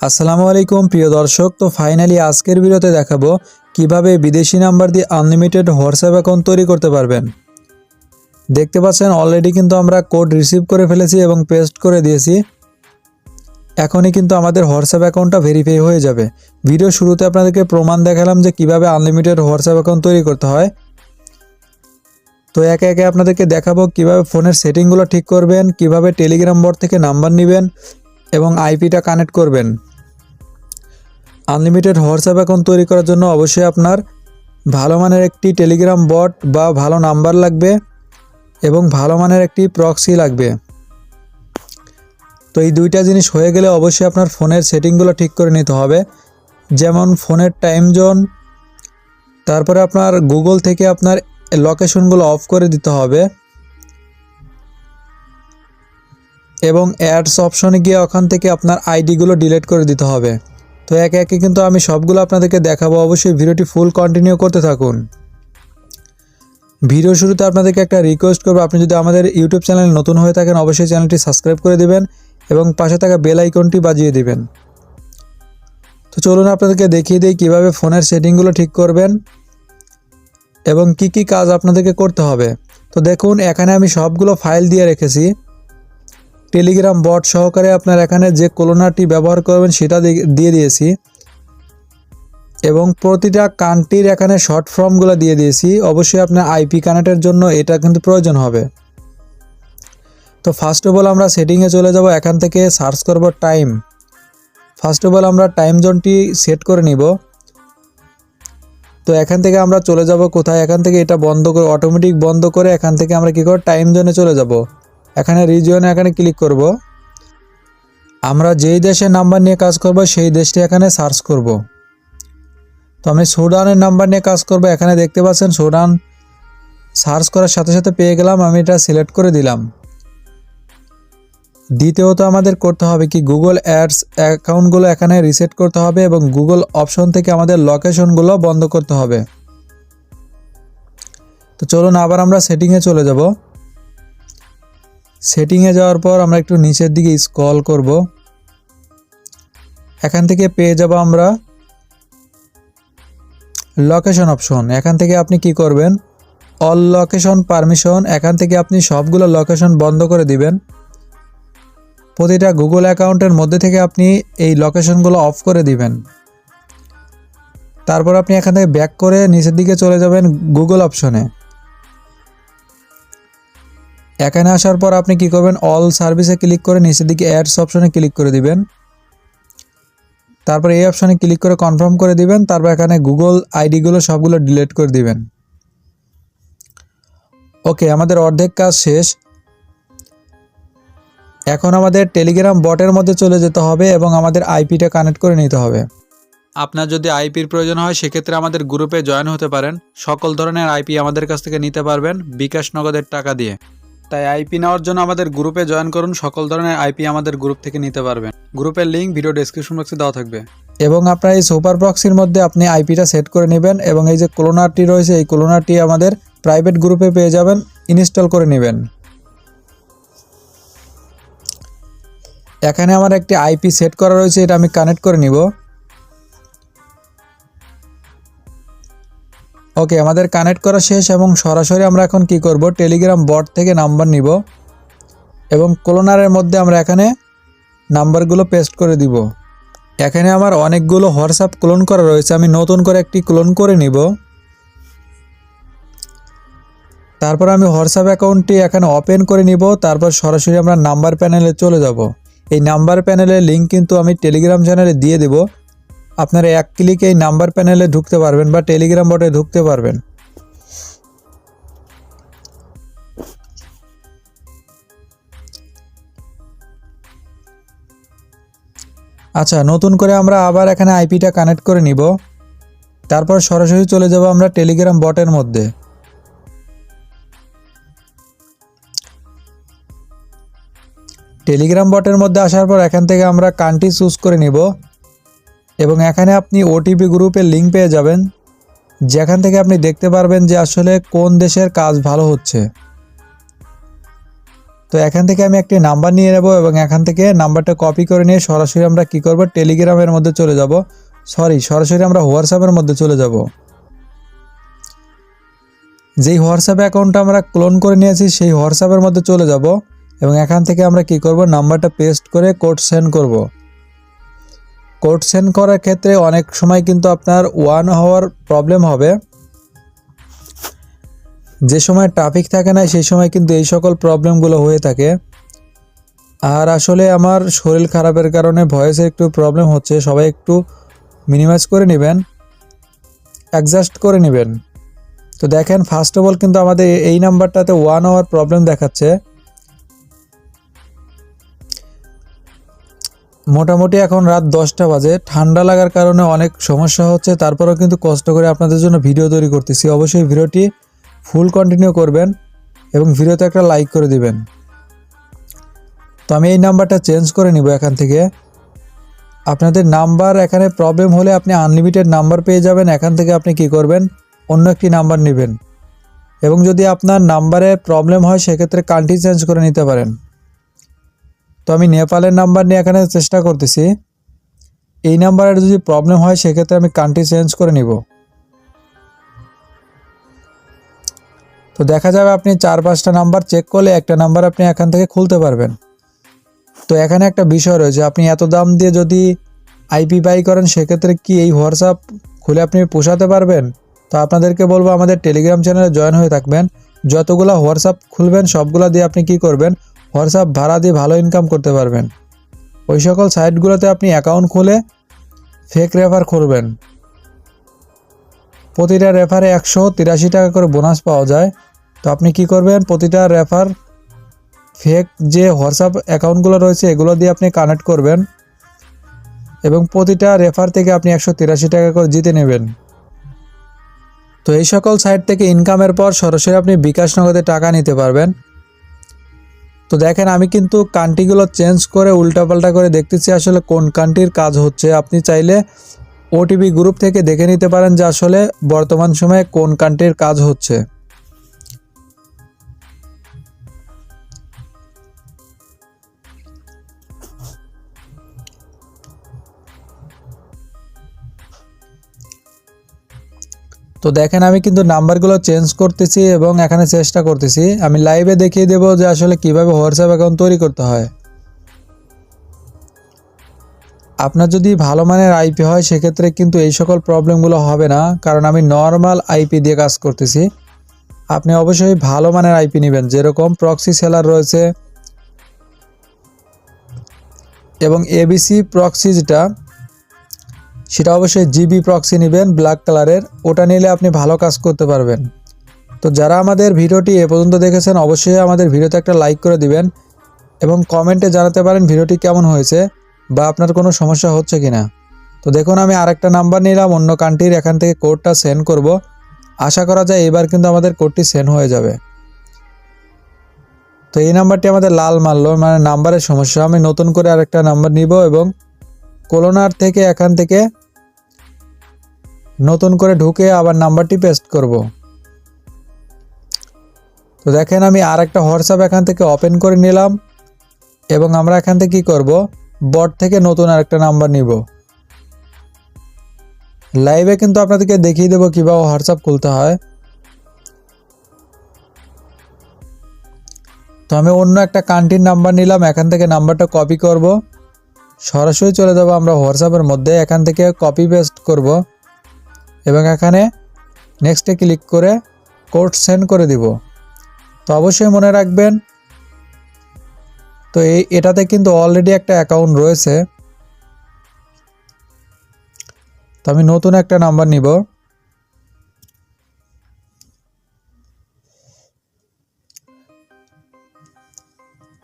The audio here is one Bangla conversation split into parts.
আসসালামু আলাইকুম, প্রিয় দর্শক। তো ফাইনালি আজকের ভিডিওতে দেখাবো কীভাবে বিদেশি নাম্বার দিয়ে আনলিমিটেড হোয়াটসঅ্যাপ অ্যাকাউন্ট তৈরি করতে পারবেন। দেখতে পাচ্ছেন অলরেডি কিন্তু আমরা কোড রিসিভ করে ফেলেছি এবং পেস্ট করে দিয়েছি। এখনই কিন্তু আমাদের হোয়াটসঅ্যাপ অ্যাকাউন্টটা ভেরিফাই হয়ে যাবে। ভিডিও শুরুতে আপনাদেরকে প্রমাণ দেখালাম যে কীভাবে আনলিমিটেড হোয়াটসঅ্যাপ অ্যাকাউন্ট তৈরি করতে হয়। তো একে একে আপনাদেরকে দেখাবো কীভাবে ফোনের সেটিংগুলো ঠিক করবেন, কীভাবে টেলিগ্রাম বোর্ড থেকে নাম্বার নেবেন এবং আইপিটা কানেক্ট করবেন। আনলিমিটেড হোয়াটসঅ্যাপ অ্যাকাউন্ট তৈরি করার জন্য অবশ্যই আপনার ভালো মানের একটি টেলিগ্রাম বট বা ভালো নাম্বার লাগবে এবং ভালো মানের একটি প্রক্সি লাগবে। তো এই দুইটা জিনিস হয়ে গেলে অবশ্যই আপনার ফোনের সেটিংগুলো ঠিক করে নিতে হবে। যেমন ফোনের টাইম জোন তারপরে আপনার গুগল থেকে আপনার লোকেশনগুলো অফ করে দিতে হবে। এবং অ্যাডস অপশনে গিয়ে ওখান থেকে আপনার আইডিগুলো ডিলিট করে দিতে হবে। তো একে একে কিন্তু আমি সবগুলো আপনাদেরকে দেখাবো। অবশ্যই ভিডিওটি ফুল কন্টিনিউ করতে থাকুন। ভিডিও শুরুতে আপনাদেরকে একটা রিকোয়েস্ট করব। আপনি যদি আমাদের ইউটিউব চ্যানেলে নতুন হয়ে থাকেন, অবশ্যই চ্যানেলটি সাবস্ক্রাইব করে দিবেন এবং পাশে থাকা বেল আইকনটি বাজিয়ে দিবেন। তো চলুন আপনাদেরকে দেখিয়ে দিই কীভাবে ফোনের সেটিংগুলো ঠিক করবেন এবং কি কি কাজ আপনাদেরকে করতে হবে। তো দেখুন, এখানে আমি সবগুলো ফাইল দিয়ে রেখেছি। টেলিগ্রাম বট সহকারে আপনার এখানে যে কোলোনাটি ব্যবহার করবেন সেটা দিয়ে দিয়েছি। এবং প্রতিটা কান্ট্রির এখানে শর্ট ফর্মগুলো দিয়ে দিয়েছি। অবশ্যই আপনার আইপি কানেক্টের জন্য এটা কিন্তু প্রয়োজন হবে। তো ফার্স্ট অফ অল আমরা সেটিংয়ে চলে যাব, এখান থেকে সার্চ করব টাইম ফার্স্ট অফ অল আমরা টাইম জোনটি সেট করে নিব। তো এখান থেকে আমরা চলে যাব কোথায়? এখান থেকে এটা বন্ধ করে অটোমেটিক বন্ধ করে এখান থেকে আমরা কী করব? টাইম জোনে চলে যাব। এখানে রিজিয়নে এখানে ক্লিক করব। আমরা যেই দেশের নাম্বার নিয়ে কাজ করব, সেই দেশটি এখানে সার্চ করব। তো আমি সুডানের নাম্বার নিয়ে কাজ করব। এখানে দেখতে পাচ্ছেন সুডান সার্চ করার সাথে সাথে পেয়ে গেলাম, আমি এটা সিলেক্ট করে দিলাম। দ্বিতীয়ত আমাদের করতে হবে কি গুগল অ্যাডস অ্যাকাউন্টগুলো এখানে রিসেট করতে হবে এবং গুগল অপশন থেকে আমাদের লোকেশনগুলো বন্ধ করতে হবে। তো চলুন আবার আমরা সেটিংয়ে চলে যাব। সেটিংয়ে যাওয়ার পর আমরা একটু নিচের দিকে স্ক্রল করব। এখান থেকে পেয়ে যাব আমরা লোকেশন অপশন এখান থেকে আপনি কি করবেন? অল লোকেশন পারমিশন এখান থেকে আপনি সবগুলো লোকেশন বন্ধ করে দিবেন। প্রতিটা গুগল অ্যাকাউন্টের মধ্যে থেকে আপনি এই লোকেশনগুলো অফ করে দিবেন। তারপর আপনি এখান থেকে ব্যাক করে নিচের দিকে চলে যাবেন গুগল অপশনে এখানে আসার পর আপনি কি করবেন? অল সার্ভিসে ক্লিক করে নিচের দিকে অ্যাডস অপশনে ক্লিক করে দিবেন। তারপর এই অপশনে ক্লিক করে কনফার্ম করে দিবেন। তারপর এখানে গুগল আইডিগুলো সবগুলো ডিলিট করে দিবেন। ওকে আমাদের অর্ধেক কাজ শেষ। এখন আমাদের টেলিগ্রাম বটের মধ্যে চলে যেতে হবে এবং আমাদের আইপিটা কানেক্ট করে নিতে হবে। আপনার যদি আইপির প্রয়োজন হয়, সেক্ষেত্রে আমাদের গ্রুপে জয়েন হতে পারেন। সকল ধরনের আইপি আমাদের কাছ থেকে নিতে পারবেন বিকাশ নগদের টাকা দিয়ে। তাই আইপি নেওয়ার জন্য আমাদের গ্রুপে জয়েন করুন। সকল ধরনের আইপি আমাদের গ্রুপ থেকে নিতে পারবেন। গ্রুপের লিঙ্ক ভিডিও ডেসক্রিপশন বক্সে দেওয়া থাকবে। এবং আপনার এই সুপার বক্সের মধ্যে আপনি আইপিটা সেট করে নেবেন এবং এই যে ক্লোনারটি রয়েছে, এই ক্লোনারটি আমাদের প্রাইভেট গ্রুপে পেয়ে যাবেন। ইনস্টল করে নেবেন। এখানে আমার একটি আইপি সেট করা রয়েছে, এটা আমি কানেক্ট করে নিব। ওকে, আমাদের কানেক্ট করা শেষ এবং সরাসরি আমরা এখন কি করব? টেলিগ্রাম বট থেকে নাম্বার নিব এবং ক্লোনারের মধ্যে আমরা এখানে নাম্বারগুলো পেস্ট করে দিব। এখানে আমার অনেকগুলো হোয়াটসঅ্যাপ ক্লোন করা রয়েছে, আমি নতুন করে একটি ক্লোন করে নিব। তারপর আমি হোয়াটসঅ্যাপ অ্যাকাউন্টটি এখানে ওপেন করে নিব, তারপর সরাসরি আমরা নাম্বার প্যানেলে চলে যাব। এই নাম্বার প্যানেলের লিঙ্ক কিন্তু আমি টেলিগ্রাম চ্যানেলে দিয়ে দেব। আপনারা এক ক্লিকে এই নাম্বার প্যানেলে ঢুকতে পারবেন বা টেলিগ্রাম বটে ঢুকতে পারবেন। আচ্ছা নতুন করে আমরা আবার এখানে আইপিটা কানেক্ট করে নিব। তারপর সরাসরি চলে যাব আমরা টেলিগ্রাম বটের মধ্যে। টেলিগ্রাম বটের মধ্যে আসার পর এখান থেকে আমরা কান্ট্রি চুজ করে নিব। এবং এখানে আপনি ওটিপি গ্রুপের লিঙ্ক পেয়ে যাবেন, যেখান থেকে আপনি দেখতে পারবেন যে আসলে কোন দেশের কাজ ভালো হচ্ছে। তো এখান থেকে আমি একটি নাম্বার নিয়ে নেব এবং এখান থেকে নাম্বারটা কপি করে নিয়ে সরাসরি আমরা কি করব? টেলিগ্রামের মধ্যে চলে যাব। সরি সরাসরি আমরা হোয়াটসঅ্যাপের মধ্যে চলে যাব। যেই হোয়াটসঅ্যাপ অ্যাকাউন্টটা আমরা ক্লোন করে নিয়েছি, সেই হোয়াটসঅ্যাপের মধ্যে চলে যাব এবং এখান থেকে আমরা কি করব? নাম্বারটা পেস্ট করে কোড সেন্ড করব। কোড সেন্ড করার ক্ষেত্রে অনেক সময় কিন্তু আপনার ওয়ান হওয়ার প্রবলেম হবে। যে সময় ট্রাফিক থাকে না, সেই সময় কিন্তু এই সকল প্রবলেমগুলো হয়ে থাকে। আর আসলে আমার শরীর খারাপের কারণে ভয়েসে একটু প্রবলেম হচ্ছে, সবাই একটু মিনিমাইজ করে নেবেন অ্যাডজাস্ট করে নেবেন। তো দেখেন ফার্স্ট অফ অল কিন্তু আমাদের এই নাম্বারটাতে ওয়ান আওয়ার প্রবলেম দেখাচ্ছে। মোটামুটি এখন রাত দশটা বাজে। ঠান্ডা লাগার কারণে অনেক সমস্যা হচ্ছে, তারপরেও কিন্তু কষ্ট করে আপনাদের জন্য ভিডিও তৈরি করতেছি। অবশ্যই ভিডিওটি ফুল কন্টিনিউ করবেন এবং ভিডিওতে একটা লাইক করে দিবেন। তো আমি এই নাম্বারটা চেঞ্জ করে নিব এখান থেকে। আপনাদের নাম্বার এখানে প্রবলেম হলে আপনি আনলিমিটেড নাম্বার পেয়ে যাবেন। এখান থেকে আপনি কি করবেন? অন্য একটি নাম্বার নেবেন। এবং যদি আপনার নাম্বারে প্রবলেম হয়, সেক্ষেত্রে কান্ট্রি চেঞ্জ করে নিতে পারেন। তো আমি নেপালের নাম্বার নিয়ে এখানে চেষ্টা করতেছি। এই নাম্বারের যদি প্রবলেম হয়, সেক্ষেত্রে আমি কান্ট্রি চেঞ্জ করে নিব। তো দেখা যাবে আপনি চার পাঁচটা নাম্বার চেক করলে একটা নাম্বার আপনি এখান থেকে খুলতে পারবেন। তো এখানে একটা বিষয় রয়েছে, আপনি এত দাম দিয়ে যদি আইপি বাই করেন, সেক্ষেত্রে কি এই হোয়াটসঅ্যাপ খুলে আপনি পোষাতে পারবেন? তো আপনাদেরকে বলব, আমাদের টেলিগ্রাম চ্যানেলে জয়েন হয়ে থাকবেন। যতগুলো হোয়াটসঅ্যাপ খুলবেন, সবগুলো দিয়ে আপনি কি করবেন? হোয়াটসঅ্যাপ ভাড়া দিয়ে ভালো ইনকাম করতে পারবেন। ওই সকল সাইটগুলোতে আপনি অ্যাকাউন্ট খুলে ফেক রেফার খুলবেন প্রতিটা রেফারে একশো তিরাশি টাকা করে বোনাস পাওয়া যায়। তো আপনি কি করবেন? প্রতিটা রেফার ফেক যে হোয়াটসঅ্যাপ অ্যাকাউন্টগুলো রয়েছে, এগুলো দিয়ে আপনি কানেক্ট করবেন এবং প্রতিটা রেফার থেকে আপনি একশো তিরাশি টাকা করে জিতে নেবেন। তো এই সকল সাইট থেকে ইনকামের পর সরাসরি আপনি বিকাশ নগদে টাকা নিতে পারবেন। তো দেখেন, আমি কিন্তু কান্ট্রিগুলো চেঞ্জ করে, উল্টাপাল্টা করে দেখতেছি আসলে কোন কান্ট্রির কাজ হচ্ছে। আপনি চাইলে ওটিভি গ্রুপ থেকে দেখে নিতে পারেন যে আসলে বর্তমান সময়ে কোন কান্ট্রির কাজ হচ্ছে। তো দেখেন, আমি কিন্তু নাম্বারগুলো চেঞ্জ করতেছি এবং এখানে চেষ্টা করতেছি। আমি লাইভে দেখিয়ে দেবো যে আসলে কীভাবে হোয়াটসঅ্যাপ অ্যাকাউন্ট তৈরি করতে হয়। আপনার যদি ভালো মানের আইপি হয়, সেক্ষেত্রে কিন্তু এই সকল প্রবলেমগুলো হবে না, কারণ আমি নর্মাল আইপি দিয়ে কাজ করতেছি। আপনি অবশ্যই ভালো মানের আইপি নেবেন, যেরকম প্রক্সি সেলার রয়েছে এবং এবিসি প্রক্সি যেটা সেটা অবশ্যই জিবি প্রক্সি নেবেন ব্ল্যাক কালারের ওটা নিলে আপনি ভালো কাজ করতে পারবেন। তো যারা আমাদের ভিডিওটি এ পর্যন্ত দেখেছেন, অবশ্যই আমাদের ভিডিওতে একটা লাইক করে দিবেন এবং কমেন্টে জানাতে পারেন ভিডিওটি কেমন হয়েছে বা আপনার কোনো সমস্যা হচ্ছে কি না তো দেখুন, আমি আরেকটা নাম্বার নিলাম, অন্য কান্ট্রির এখান থেকে কোডটা সেন্ড করব। আশা করা যায় এবার কিন্তু আমাদের কোডটি সেন্ড হয়ে যাবে। তো এই নাম্বারটি আমাদের লাল মারলো মানে নাম্বারের সমস্যা। আমি নতুন করে আরেকটা নাম্বার নিব এবং কোলোনার থেকে এখান থেকে নতুন করে ঢুকে আবার নাম্বারটি পেস্ট করব। তো দেখেন আমি আর একটা হোয়াটসঅ্যাপ এখান থেকে ওপেন করে নিলাম এবং আমরা এখান থেকে কি করব? বট থেকে নতুন আরেকটা নাম্বার নিব। লাইভে কিন্তু আপনাদেরকে দেখিয়ে দেবো কীভাবে হোয়াটসঅ্যাপ খুলতে হয়। তো আমি অন্য একটা কান্ট্রির নাম্বার নিলাম, এখান থেকে নাম্বারটা কপি করব। সরাসরি চলে যাব আমরা হোয়াটসঅ্যাপের মধ্যে, এখান থেকে কপি পেস্ট করব। এবং এখানে নেক্সটে ক্লিক করে কোড সেন্ড করে দিব। তো অবশ্যই মনে রাখবেন, তো এই, এটাতে কিন্তু অলরেডি একটা অ্যাকাউন্ট রয়েছে। তো আমি নতুন একটা নাম্বার নিব।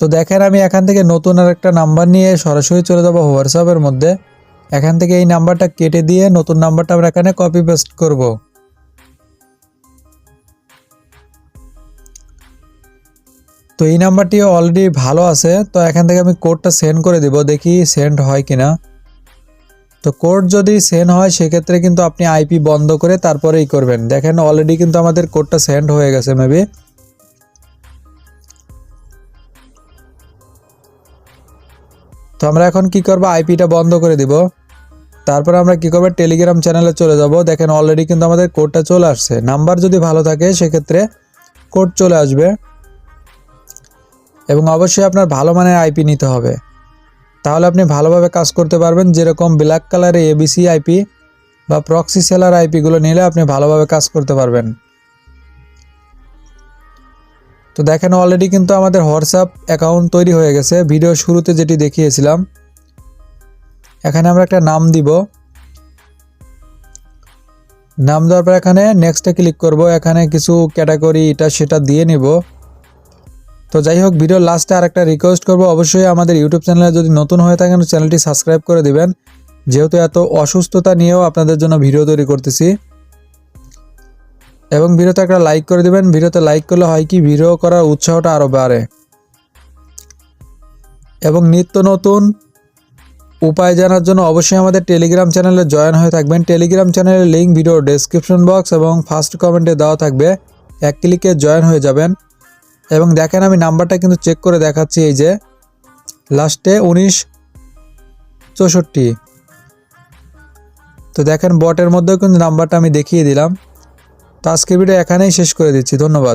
তো দেখেন আমি এখান থেকে নতুন আর একটা নাম্বার নিয়ে সরাসরি চলে যাব হোয়াটসঅ্যাপের মধ্যে। এখান থেকে এই নাম্বারটা কেটে দিয়ে নতুন নাম্বারটা আমরা এখানে কপি পেস্ট করব। তো এই নাম্বারটি অলরেডি ভালো আছে, তো এখান থেকে আমি কোডটা সেন্ড করে দিব, দেখি সেন্ড হয় কিনা। তো কোড যদি সেন্ড হয়, সেক্ষেত্রে কিন্তু আপনি আইপি বন্ধ করে তারপরেই করবেন। দেখেন অলরেডি কিন্তু আমাদের কোডটা সেন্ড হয়ে গেছে মেবি তো আমরা এখন কি করব? আইপিটা বন্ধ করে দিব। তারপর আমরা কি করব? টেলিগ্রাম চ্যানেলে চলে যাব। দেখেন অলরেডি কিন্তু আমাদের কোডটা চলে আসছে। নাম্বার যদি ভালো থাকে, সেক্ষেত্রে কোড চলে আসবে। এবং অবশ্যই আপনার ভালো মানের আইপি নিতে হবে। তাহলে আপনি ভালোভাবে কাজ করতে পারবেন। যেরকম ব্ল্যাক কালারে এবিসি আইপি বা প্রক্সি সেলার আইপিগুলো নিলে আপনি ভালোভাবে কাজ করতে পারবেন। তো দেখেন অলরেডি কিন্তু আমাদের হোয়াটসঅ্যাপ অ্যাকাউন্ট তৈরি হয়ে গেছে। ভিডিও শুরুতে যেটি দেখিয়েছিলাম, এখানে আমরা একটা নাম দিব। নাম দেওয়ার পর এখানে নেক্সটে ক্লিক করব। এখানে কিছু ক্যাটাগরি এটা সেটা দিয়ে নিব। তো যাই হোক ভিডিও লাস্টে আরেকটা রিকোয়েস্ট করব। অবশ্যই আমাদের ইউটিউব চ্যানেলে যদি নতুন হয়ে থাকেন চ্যানেলটি সাবস্ক্রাইব করে দিবেন। যেহেতু এত অসুস্থতা নিয়েও আপনাদের জন্য ভিডিও তৈরি করতেছি। এবং ভিডিওতে একটা লাইক করে দিবেন। ভিডিওতে লাইক করলে হয় কি ভিডিও করার উৎসাহটা আরও বাড়ে। এবং নিত্য নতুন উপায় জানার জন্য অবশ্যই আমাদের টেলিগ্রাম চ্যানেলে জয়েন হয়ে থাকবেন। টেলিগ্রাম চ্যানেলের লিঙ্ক ভিডিও ডেসক্রিপশন বক্স এবং ফার্স্ট কমেন্টে দেওয়া থাকবে। এক ক্লিকে জয়েন হয়ে যাবেন। এবং দেখেন আমি নাম্বারটা কিন্তু চেক করে দেখাচ্ছি এই যে লাস্টে উনিশ চৌষট্টি। তো দেখেন বটের মধ্যেও কিন্তু নাম্বারটা আমি দেখিয়ে দিলাম। তো আজকে ভিডিও এখানেই শেষ করে দিচ্ছি ধন্যবাদ।